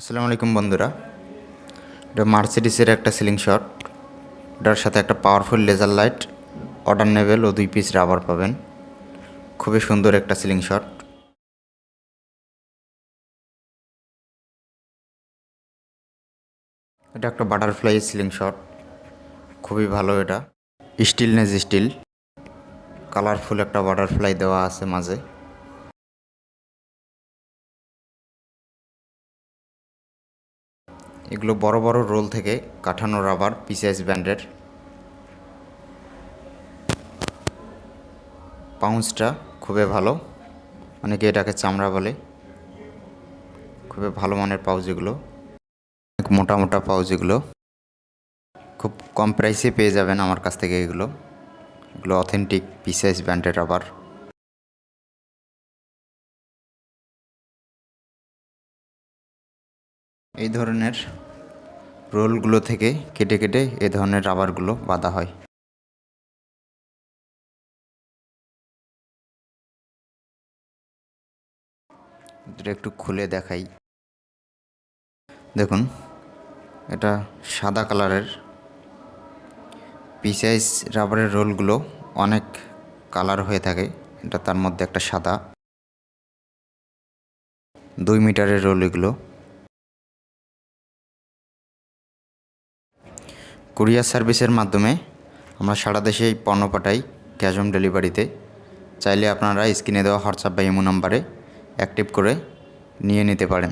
আসসালামু আলাইকুম বন্ধুরা। এটা মার্সিডিসের একটা সিলিং শট এটার সাথে একটা পাওয়ারফুল লেজার লাইট অর্ডার নেবেল ও দুই পিস রাবার পাবেন। খুবই সুন্দর একটা সিলিং শট এটা একটা বাটারফ্লাই সিলিং শট খুবই ভালো এটা। স্টিলনেস স্টিল কালারফুল একটা বাটারফ্লাই দেওয়া আছে মাঝে। এগুলো বড় বড় রোল থেকে কাঠানো রাবার পিসিএস ব্র্যান্ডের পাউন্সটা খুবই ভালো। অনেকে এটাকে চামড়া বলে। খুবই ভালো মানের পাউজ এগুলো। অনেক মোটা মোটা পাউজ এগুলো। খুব কম প্রাইসে পেয়ে যাবেন আমার কাছ থেকে এগুলো। এগুলো অথেন্টিক পিসিএস ব্র্যান্ডের রাবার। এই ধরনের রোলগুলো থেকে কেটে কেটে এ ধরনের রাবারগুলো বাঁধা হয়। এটা একটু খুলে দেখাই। দেখুন, এটা সাদা কালারের। পিসাইজ রাবারের রোলগুলো অনেক কালার হয়ে থাকে, এটা তার মধ্যে একটা সাদা। দুই মিটারের রোল এগুলো। কুরিয়ার সার্ভিসের মাধ্যমে আমরা সারা দেশেই পণ্য পাঠাই ক্যাশ অন ডেলিভারিতে। চাইলে আপনারা স্ক্রিনে দেওয়া হোয়াটসঅ্যাপ বা ইমো নাম্বারে অ্যাক্টিভ করে নিয়ে নিতে পারেন।